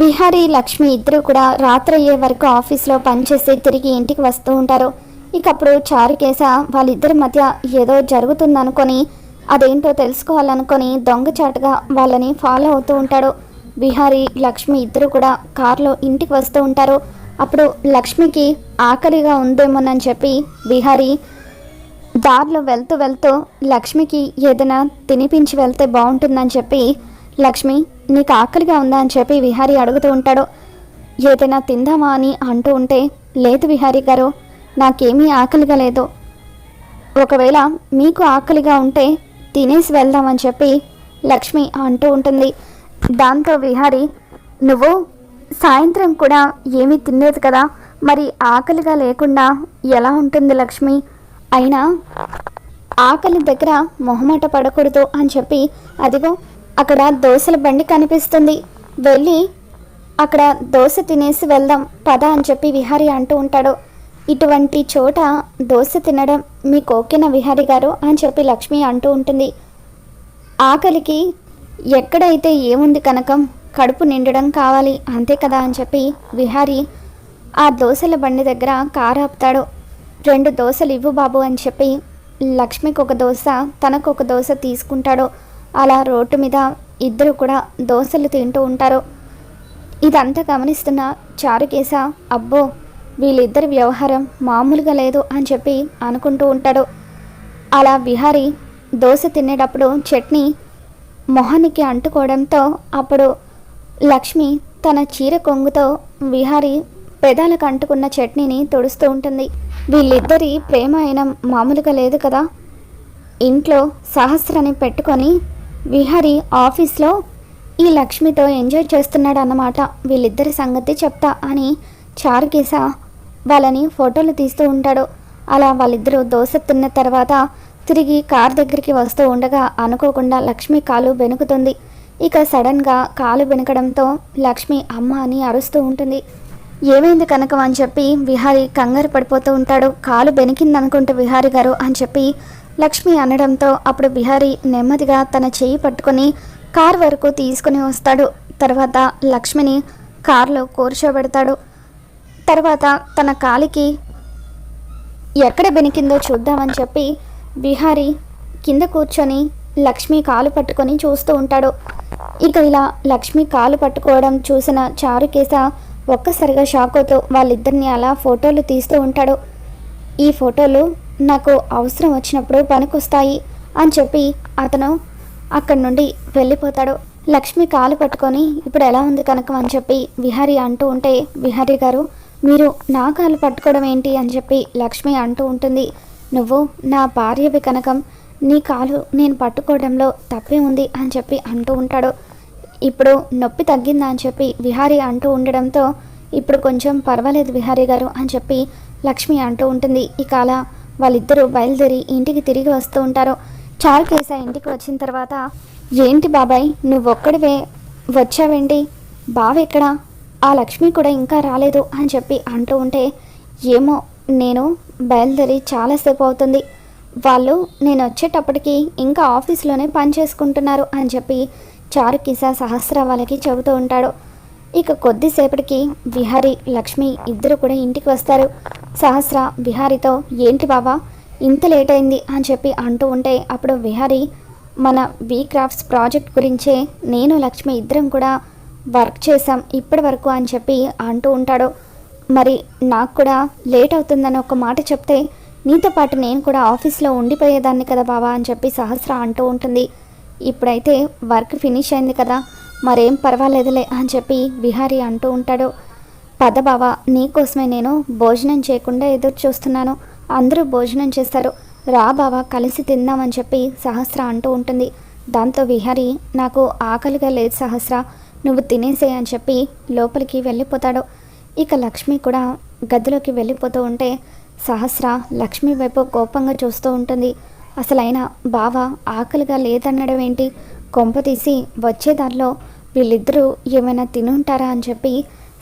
బిహారీ లక్ష్మి ఇద్దరు కూడా రాత్రి అయ్యే వరకు ఆఫీస్లో పనిచేసి తిరిగి ఇంటికి వస్తూ ఉంటారు. ఇక అప్పుడు చారుకేశ వాళ్ళిద్దరి మధ్య ఏదో జరుగుతుందనుకొని అదేంటో తెలుసుకోవాలనుకొని దొంగచాటుగా వాళ్ళని ఫాలో అవుతూ ఉంటాడు. బిహారీ లక్ష్మి ఇద్దరు కూడా కారులో ఇంటికి వస్తూ ఉంటారు. అప్పుడు లక్ష్మికి ఆకలిగా ఉందేమోనని చెప్పి బిహారీ దారిలో వెళ్తూ వెళ్తూ లక్ష్మికి ఏదైనా తినిపించి వెళ్తే బాగుంటుందని చెప్పి లక్ష్మి నీకు ఆకలిగా ఉందా అని చెప్పి విహారీ అడుగుతూ ఉంటాడు. ఏదైనా తిందామా అని అంటూ ఉంటే లేదు విహారీ గారు నాకేమీ ఆకలిగా లేదు. ఒకవేళ మీకు ఆకలిగా ఉంటే తినేసి వెళ్దామని చెప్పి లక్ష్మి అంటూ ఉంటుంది. దాంతో విహారి నువ్వు సాయంత్రం కూడా ఏమీ తినలేదు కదా? మరి ఆకలిగా లేకుండా ఎలా ఉంటుంది లక్ష్మి? అయినా ఆకలి దగ్గర మొహమాట పడకూడదు అని చెప్పి అదిగో అక్కడ దోశల బండి కనిపిస్తుంది. వెళ్ళి అక్కడ దోశ తినేసి వెళ్దాం పద అని చెప్పి విహారీ అంటూ ఉంటాడు. ఇటువంటి చోట దోశ తినడం మీకు ఓకేనా విహారీ గారు అని చెప్పి లక్ష్మి అంటూ ఉంటుంది. ఆకలికి ఎక్కడైతే ఏముంది కనకం కడుపు నిండడం కావాలి అంతే కదా అని చెప్పి విహారీ ఆ దోశల బండి దగ్గర కారు ఆపుతాడు. రెండు దోశలు ఇవ్వు బాబు అని చెప్పి లక్ష్మికి ఒక దోశ తనకు ఒక దోశ తీసుకుంటాడు. అలా రోడ్డు మీద ఇద్దరు కూడా దోశలు తింటూ ఉంటారు. ఇదంతా గమనిస్తున్న చారుకేశ అబ్బో వీళ్ళిద్దరి వ్యవహారం మామూలుగా లేదు అని చెప్పి అనుకుంటూ ఉంటాడు. అలా విహారి దోశ తినేటప్పుడు చట్నీ మొహానికి అంటుకోవడంతో అప్పుడు లక్ష్మి తన చీర కొంగుతో విహారి పెదాలకు అంటుకున్న చట్నీని తుడుస్తూ ఉంటుంది. వీళ్ళిద్దరి ప్రేమ అయినా మామూలుగా లేదు కదా? ఇంట్లో సహస్రని పెట్టుకొని విహరి ఆఫీస్లో ఈ లక్ష్మితో ఎంజాయ్ చేస్తున్నాడు అన్నమాట వీళ్ళిద్దరి సంగతి చెప్తా అని చారుకేశ వాళ్ళని ఫోటోలు తీస్తూ ఉంటాడు. అలా వాళ్ళిద్దరూ దోశ తిన్న తర్వాత తిరిగి కార్ దగ్గరికి వస్తూ ఉండగా అనుకోకుండా లక్ష్మి కాలు బెనుకుతుంది ఇక సడన్గా కాలు బెనకడంతో లక్ష్మి అమ్మ అని అరుస్తూ ఉంటుంది. ఏమైంది కనకం? అని చెప్పి విహారి కంగారు పడిపోతూ ఉంటాడు. కాలు బెనికిందనుకుంటే విహారి గారు అని చెప్పి లక్ష్మి అనడంతో అప్పుడు బిహారీ నెమ్మదిగా తన చెయ్యి పట్టుకొని కార్ వరకు తీసుకుని వస్తాడు. తర్వాత లక్ష్మిని కారులో కూర్చోబెడతాడు. తర్వాత తన కాలికి ఎక్కడ బెనికిందో చూద్దామని చెప్పి బిహారీ కింద కూర్చొని లక్ష్మి కాలు పట్టుకొని చూస్తూ ఉంటాడు. ఇక ఇలా లక్ష్మి కాలు పట్టుకోవడం చూసిన చారుకేశ ఒక్కసారిగా షాక్ అవుతూ వాళ్ళిద్దరిని అలా ఫోటోలు తీస్తూ ఉంటాడు. ఈ ఫోటోలు నాకు అవసరం వచ్చినప్పుడు పనికొస్తాయి అని చెప్పి అతను అక్కడి నుండి వెళ్ళిపోతాడు. లక్ష్మి కాలు పట్టుకొని ఇప్పుడు ఎలా ఉంది కనుక అని చెప్పి విహారి అంటూ ఉంటే విహారి గారు మీరు నా కాలు పట్టుకోవడం ఏంటి అని చెప్పి లక్ష్మి అంటూ ఉంటుంది. నువ్వు నా భార్యవి కనకం నీ కాలు నేను పట్టుకోవడంలో తప్పే ఉంది అని చెప్పి అంటూ ఉంటాడు. ఇప్పుడు నొప్పి తగ్గిందా అని చెప్పి విహారీ అంటూ ఉండడంతో ఇప్పుడు కొంచెం పర్వాలేదు విహారీ గారు అని చెప్పి లక్ష్మి అంటూ ఉంటుంది. ఇక అలా వాళ్ళిద్దరూ బయలుదేరి ఇంటికి తిరిగి వస్తూ ఉంటారు. చారుకేశ ఇంటికి వచ్చిన తర్వాత ఏంటి బాబాయ్ నువ్వొక్కడివే వచ్చావేంటి? బావెక్కడా ఆ లక్ష్మి కూడా ఇంకా రాలేదు అని చెప్పి అంటూ ఉంటే ఏమో నేను బయలుదేరి చాలాసేపు అవుతుంది. వాళ్ళు నేను వచ్చేటప్పటికి ఇంకా ఆఫీస్లోనే పని చేసుకుంటున్నారు అని చెప్పి చారుకిస సహస్ర వాళ్ళకి చెబుతూ ఉంటాడు. ఇక కొద్దిసేపటికి విహారీ లక్ష్మి ఇద్దరు కూడా ఇంటికి వస్తారు. సహస్ర విహారీతో ఏంటి బావా ఇంత లేట్ అయింది అని చెప్పి అంటూ ఉంటే అప్పుడు విహారీ మన వీ క్రాఫ్ట్స్ ప్రాజెక్ట్ గురించే నేను లక్ష్మి ఇద్దరం కూడా వర్క్ చేసాం ఇప్పటి వరకు అని చెప్పి అంటూ ఉంటాడు. మరి నాకు కూడా లేట్ అవుతుందని ఒక మాట చెప్తే నీతో పాటు నేను కూడా ఆఫీస్లో ఉండిపోయేదాన్ని కదా బావా అని చెప్పి సహస్ర అంటూ ఉంటుంది. ఇప్పుడైతే వర్క్ ఫినిష్ అయింది కదా మరేం పర్వాలేదులే అని చెప్పి విహారీ అంటూ ఉంటాడు. పద బావా నీకోసమే నేను భోజనం చేయకుండా ఎదురు చూస్తున్నాను. అందరూ భోజనం చేస్తారు. రా బావా కలిసి తిందామని చెప్పి సహస్ర అంటూ ఉంటుంది. దాంతో విహారీ నాకు ఆకలిగా లేదు సహస్ర నువ్వు తినేసే అని చెప్పి లోపలికి వెళ్ళిపోతాడు. ఇక లక్ష్మి కూడా గదిలోకి వెళ్ళిపోతూ ఉంటే సహస్ర లక్ష్మి వైపు కోపంగా చూస్తూ ఉంటుంది. అసలైన బావ ఆకలిగా లేదన్నడం ఏంటి? కొంప తీసి వచ్చేదారిలో వీళ్ళిద్దరూ ఏమైనా తినుంటారా అని చెప్పి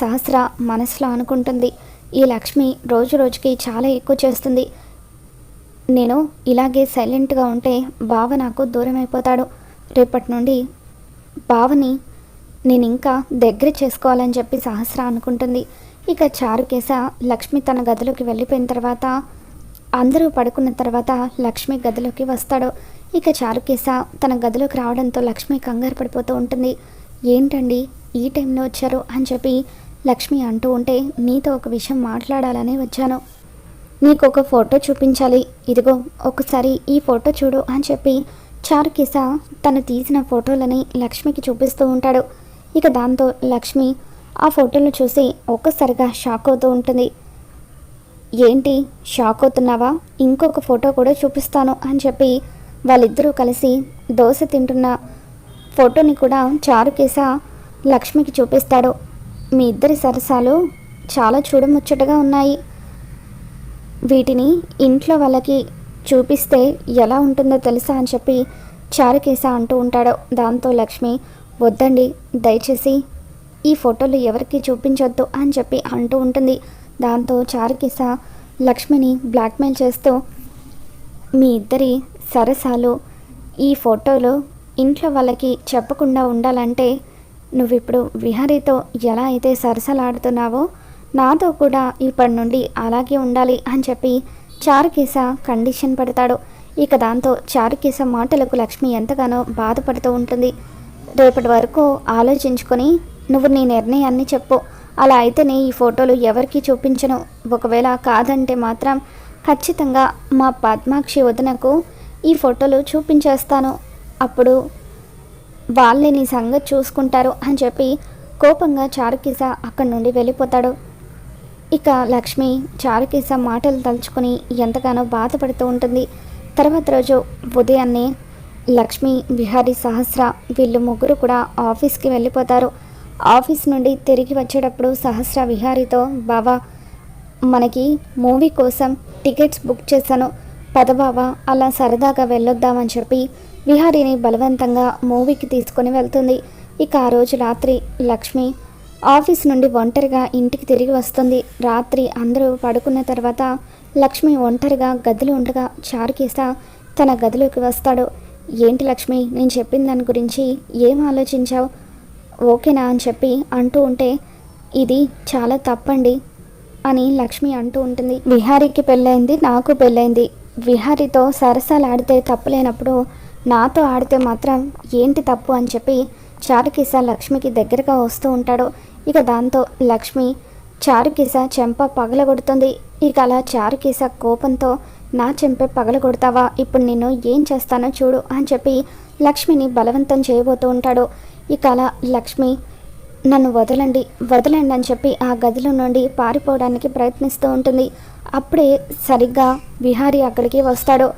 సహస్ర మనసులో అనుకుంటుంది. ఈ లక్ష్మి రోజు రోజుకి చాలా ఎక్కువ చేస్తుంది. నేను ఇలాగే సైలెంట్గా ఉంటే బావ నాకు దూరం అయిపోతాడు. రేపటి నుండి బావని నేను ఇంకా దగ్గర చేసుకోవాలని చెప్పి సహస్ర అనుకుంటుంది. ఇక చారుకేస లక్ష్మి తన గదిలోకి వెళ్ళిపోయిన తర్వాత అందరూ పడుకున్న తర్వాత లక్ష్మి గదిలోకి వస్తాడు. ఇక చారుకేస తన గదిలోకి రావడంతో లక్ష్మి కంగారు పడిపోతూ ఉంటుంది. ఏంటండి? ఈ టైంలో వచ్చారు అని చెప్పి లక్ష్మి అంటూ ఉంటే నీతో ఒక విషయం మాట్లాడాలని వచ్చాను. నీకు ఒక ఫోటో చూపించాలి. ఇదిగో ఒకసారి ఈ ఫోటో చూడు అని చెప్పి చారుకేశ తను తీసిన ఫోటోలని లక్ష్మికి చూపిస్తూ ఉంటాడు. ఇక దాంతో లక్ష్మి ఆ ఫోటోలు చూసి ఒక్కసారిగా షాక్ అవుతూ ఉంటుంది. ఏంటి? షాక్ అవుతున్నావా? ఇంకొక ఫోటో కూడా చూపిస్తాను అని చెప్పి వాళ్ళిద్దరూ కలిసి దోశ తింటున్న ఫోటోని కూడా చారుకేస లక్ష్మికి చూపిస్తాడు. మీ ఇద్దరి సరసాలు చాలా చూడముచ్చటగా ఉన్నాయి. వీటిని ఇంట్లో వాళ్ళకి చూపిస్తే ఎలా ఉంటుందో తెలుసా అని చెప్పి చారుకేస అంటూ ఉంటాడు. దాంతో లక్ష్మి వద్దండి దయచేసి ఈ ఫోటోలు ఎవరికి చూపించొద్దు అని చెప్పి అంటూ ఉంటుంది. దాంతో చారుకేస లక్ష్మిని బ్లాక్మెయిల్ చేస్తూ మీ ఇద్దరి సరసాలు ఈ ఫోటోలు ఇంట్లో వాళ్ళకి చెప్పకుండా ఉండాలంటే నువ్విప్పుడు విహారీతో ఎలా అయితే సరసలాడుతున్నావో నాతో కూడా ఇప్పటి నుండి అలాగే ఉండాలి అని చెప్పి చారుకేశ కండిషన్ పెడతాడు. ఇక దాంతో చారుకేశ మాటలకు లక్ష్మి ఎంతగానో బాధపడుతూ ఉంటుంది. రేపటి వరకు ఆలోచించుకొని నువ్వు నీ నిర్ణయాన్ని చెప్పు. అలా అయితేనే ఈ ఫోటోలు ఎవరికి చూపించను. ఒకవేళ కాదంటే మాత్రం ఖచ్చితంగా మా పద్మాక్షి వదినకు ఈ ఫోటోలు చూపించేస్తాను. అప్పుడు వాళ్ళే నీ సంగతి చూసుకుంటారు అని చెప్పి కోపంగా చారుకిస అక్కడి నుండి వెళ్ళిపోతాడు. ఇక లక్ష్మి చారుకిస మాటలు తలుచుకొని ఎంతగానో బాధపడుతూ ఉంటుంది. తర్వాత రోజు ఉదయాన్నే లక్ష్మి విహారీ సహస్ర వీళ్ళు ముగ్గురు కూడా ఆఫీస్కి వెళ్ళిపోతారు. ఆఫీస్ నుండి తిరిగి వచ్చేటప్పుడు సహస్ర విహారీతో బావా మనకి మూవీ కోసం టికెట్స్ బుక్ చేశాను. పద బావా అలా సరదాగా వెళ్ళొద్దామని చెప్పి విహారీని బలవంతంగా మూవీకి తీసుకొని వెళ్తుంది. ఇక ఆ రోజు రాత్రి లక్ష్మి ఆఫీస్ నుండి ఒంటరిగా ఇంటికి తిరిగి వస్తుంది. రాత్రి అందరూ పడుకున్న తర్వాత లక్ష్మి ఒంటరిగా గదిలో ఉండగా చారుకేస తన గదిలోకి వస్తాడు. ఏంటి లక్ష్మి నేను చెప్పిన దాని గురించి ఏం ఆలోచించావు? ఓకేనా అని చెప్పి అంటూ ఉంటే ఇది చాలా తప్పండి అని లక్ష్మి అంటూ ఉంటుంది. విహారీకి పెళ్ళైంది నాకు పెళ్ళైంది విహారీతో సరసాలు ఆడితే తప్పులేనప్పుడు నాతో ఆడితే మాత్రం ఏంటి తప్పు అని చెప్పి చారుకిస లక్ష్మికి దగ్గరగా వస్తూ ఉంటాడు. ఇక దాంతో లక్ష్మి చారుకిస చెంప పగలగొడుతుంది. ఇక అలా చారుకిస కోపంతో నా చెంపే పగలగొడతావా? ఇప్పుడు నేను ఏం చేస్తానో చూడు అని చెప్పి లక్ష్మిని బలవంతం చేయబోతూ ఉంటాడు. ఇక అలా లక్ష్మి నన్ను వదలండి వదలండి అని చెప్పి ఆ గదిలో నుండి పారిపోవడానికి ప్రయత్నిస్తూ ఉంటుంది. అప్పుడే సరిగ్గా విహారీ అక్కడికి వస్తాడు.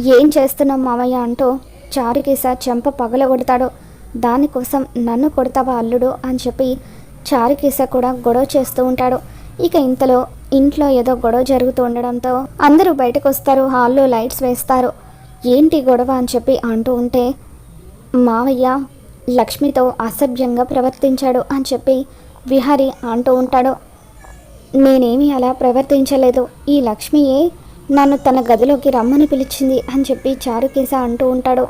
ఏం చేస్తున్నావు మామయ్య అంటూ చారుకేస చెంప పగలగొడతాడు. దానికోసం నన్ను కొడతావా అల్లుడు అని చెప్పి చారుకేస కూడా గొడవ చేస్తూ ఉంటాడు. ఇక ఇంతలో ఇంట్లో ఏదో గొడవ జరుగుతూ ఉండడంతో అందరూ బయటకు వస్తారు హాల్లో లైట్స్ వేస్తారు. ఏంటి గొడవ అని చెప్పి అంటూ ఉంటే మావయ్య లక్ష్మితో అసభ్యంగా ప్రవర్తించాడు అని చెప్పి విహారి అంటూ ఉంటాడు. నేనేమీ అలా ప్రవర్తించలేదు. ఈ లక్ష్మియే నన్ను తన గదిలోకి రమ్మని పిలిచింది అని చెప్పి చారుకేశ అంటూ ఉంటాడు.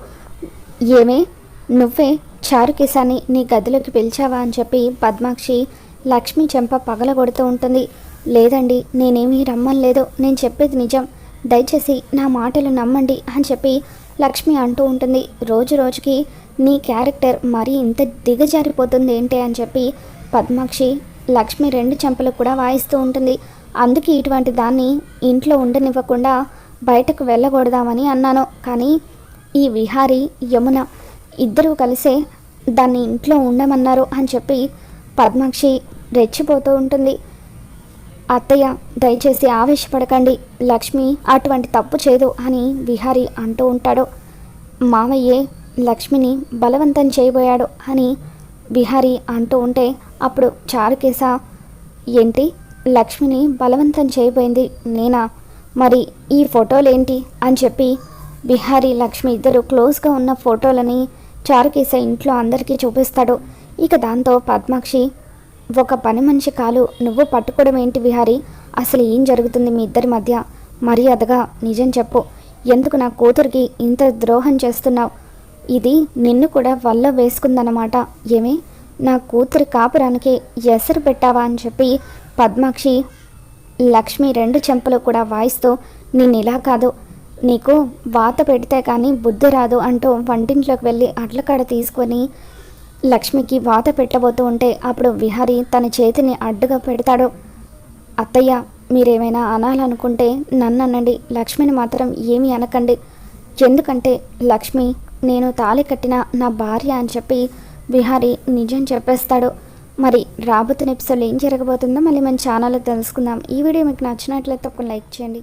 ఏమే? నువ్వే చారుకేశాని నీ గదిలోకి పిలిచావా అని చెప్పి పద్మాక్షి లక్ష్మి చెంప పగలగొడుతూ ఉంటుంది. లేదండి నేనేమీ రమ్మలేదు నేను చెప్పేది నిజం. దయచేసి నా మాటలు నమ్మండి అని చెప్పి లక్ష్మి అంటూ ఉంటుంది. రోజు రోజుకి నీ క్యారెక్టర్ మరీ ఇంత దిగజారిపోతుంది ఏంటి అని చెప్పి పద్మాక్షి లక్ష్మి రెండు చెంపలు కూడా వాయిస్తూ ఉంటుంది. అందుకే ఇటువంటి దాన్ని ఇంట్లో ఉండనివ్వకుండా బయటకు వెళ్ళకూడదామని అన్నాను. కానీ ఈ విహారీ యమున ఇద్దరూ కలిసే దాన్ని ఇంట్లో ఉండమన్నారు అని చెప్పి పద్మాక్షి రెచ్చిపోతూ ఉంటుంది. అత్తయ్య దయచేసి ఆవేశపడకండి. లక్ష్మి అటువంటి తప్పు చేయదు అని విహారి అంటూ ఉంటాడు. మామయ్యే లక్ష్మిని బలవంతం చేయబోయాడు అని విహారి అంటూ ఉంటే అప్పుడు చారుకేశ ఏంటి? లక్ష్మిని బలవంతం చేయబోయింది నేనా? మరి ఈ ఫోటోలేంటి? అని చెప్పి బిహారీ లక్ష్మి ఇద్దరు క్లోజ్గా ఉన్న ఫోటోలని చారుకేశ ఇంట్లో అందరికీ చూపిస్తాడు. ఇక దాంతో పద్మాక్షి ఒక పని మనిషి కాలు నువ్వు పట్టుకోవడం ఏంటి విహారి అసలు ఏం జరుగుతుంది మీ ఇద్దరి మధ్య? మర్యాదగా నిజం చెప్పు. ఎందుకు నా కూతురికి ఇంత ద్రోహం చేస్తున్నావు? ఇది నిన్ను కూడా వల్ల వేసుకుందన్నమాట. ఏమి? నా కూతురి కాపురానికి ఎసరు పెట్టావా? అని చెప్పి పద్మాక్షి లక్ష్మి రెండు చెంపలు కూడా వాయిస్తూ నేను ఇలా కాదు నీకు వాత పెడితే కానీ బుద్ధి రాదు అంటూ వంటింట్లోకి వెళ్ళి అట్లకాడ తీసుకొని లక్ష్మికి వాత పెట్టబోతూ ఉంటే అప్పుడు విహారి తన చేతిని అడ్డుగా పెడతాడు. అత్తయ్య మీరేమైనా అనాలనుకుంటే నన్ను అనండి లక్ష్మిని మాత్రం ఏమీ అనకండి. ఎందుకంటే లక్ష్మి నేను తాళి కట్టిన నా భార్య అని చెప్పి విహారి నిజం చెప్పేస్తాడు. మరి రాబోతున్న ఎపిసోడ్ ఏం జరగబోతుందో మళ్ళీ మన ఛానల్లో తెలుసుకుందాం. ఈ వీడియో మీకు నచ్చినట్లయితే ఒక లైక్ చేయండి.